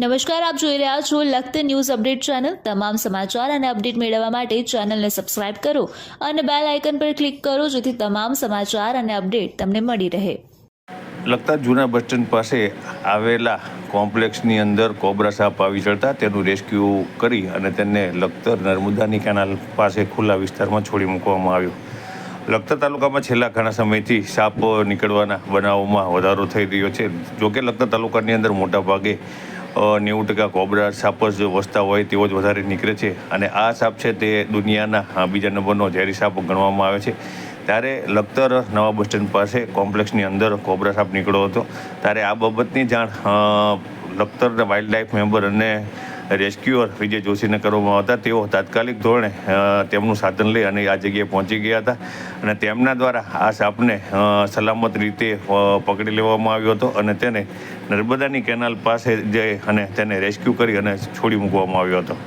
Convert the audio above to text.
નમસ્કાર, આપ જોઈ રહ્યા છો લખત ન્યૂઝ અપડેટ ચેનલ. તમામ સમાચાર અને અપડેટ મેળવવા માટે ચેનલને સબસ્ક્રાઇબ કરો અને બેલ આઇકન પર ક્લિક કરો જેથી તમામ સમાચાર અને અપડેટ તમને મળી રહે. લગતા જૂના બસ સ્ટેન્ડ પાસે આવેલા કોમ્પ્લેક્સની અંદર કોબરા સાપ આવી ચડતા તેનું રેસ્ક્યુ કરી અને તેને લખતર નર્મદાની કેનાલ પાસે ખુલ્લા વિસ્તારમાં છોડી મૂકવામાં આવ્યું. લખતર તાલુકામાં છેલ્લા ઘણા સમયથી સાપ નીકળવાના બનાવોમાં વધારો થઈ રહ્યો છે. જોકે લખતર તાલુકાની અંદર મોટા ભાગે નેવું ટકા કોબરા સાપ જ વસતા હોય તેવો જ વધારે નીકળે છે. અને આ સાપ છે તે દુનિયાના બીજા નંબરનો ઝેરી સાપ ગણવામાં આવે છે. ત્યારે લખતર નવા બસ સ્ટેન્ડ પાસે કોમ્પ્લેક્સની અંદર કોબરા સાપ નીકળ્યો હતો. ત્યારે આ બાબતની જાણ લખતર વાઇલ્ડ લાઈફ મેમ્બર અને રેસ્ક્યુઅર વિજય જોશીને કરવામાં હતા તેઓ તાત્કાલિક ધોરણે તેમનું સાધન લઈ અને આ જગ્યાએ પહોંચી ગયા હતા. અને તેમના દ્વારા આ સાપને સલામત રીતે પકડી લેવામાં આવ્યો હતો અને તેને નર્મદાની કેનાલ પાસે જઈ અને તેને રેસ્ક્યુ કરી અને છોડી મૂકવામાં આવ્યો હતો.